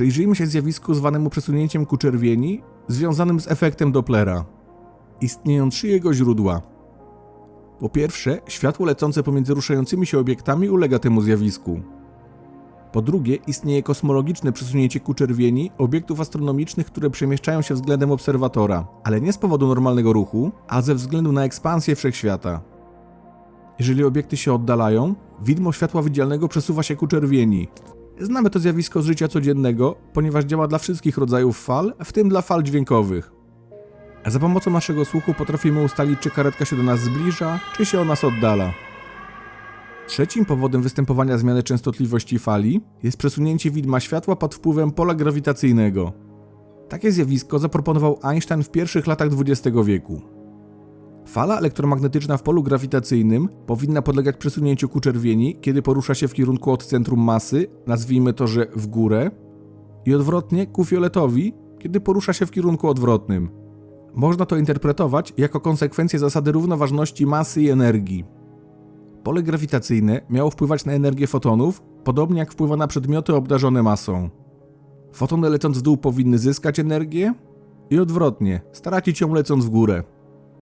Przyjrzyjmy się zjawisku zwanemu przesunięciem ku czerwieni, związanym z efektem Dopplera. Istnieją trzy jego źródła. Po pierwsze, światło lecące pomiędzy ruszającymi się obiektami ulega temu zjawisku. Po drugie, istnieje kosmologiczne przesunięcie ku czerwieni obiektów astronomicznych, które przemieszczają się względem obserwatora, ale nie z powodu normalnego ruchu, a ze względu na ekspansję wszechświata. Jeżeli obiekty się oddalają, widmo światła widzialnego przesuwa się ku czerwieni. Znamy to zjawisko z życia codziennego, ponieważ działa dla wszystkich rodzajów fal, w tym dla fal dźwiękowych. Za pomocą naszego słuchu potrafimy ustalić, czy karetka się do nas zbliża, czy się od nas oddala. Trzecim powodem występowania zmiany częstotliwości fali jest przesunięcie widma światła pod wpływem pola grawitacyjnego. Takie zjawisko zaproponował Einstein w pierwszych latach XX wieku. Fala elektromagnetyczna w polu grawitacyjnym powinna podlegać przesunięciu ku czerwieni, kiedy porusza się w kierunku od centrum masy, nazwijmy to, że w górę, i odwrotnie ku fioletowi, kiedy porusza się w kierunku odwrotnym. Można to interpretować jako konsekwencję zasady równoważności masy i energii. Pole grawitacyjne miało wpływać na energię fotonów, podobnie jak wpływa na przedmioty obdarzone masą. Fotony lecąc w dół powinny zyskać energię i odwrotnie, stracić ją lecąc w górę.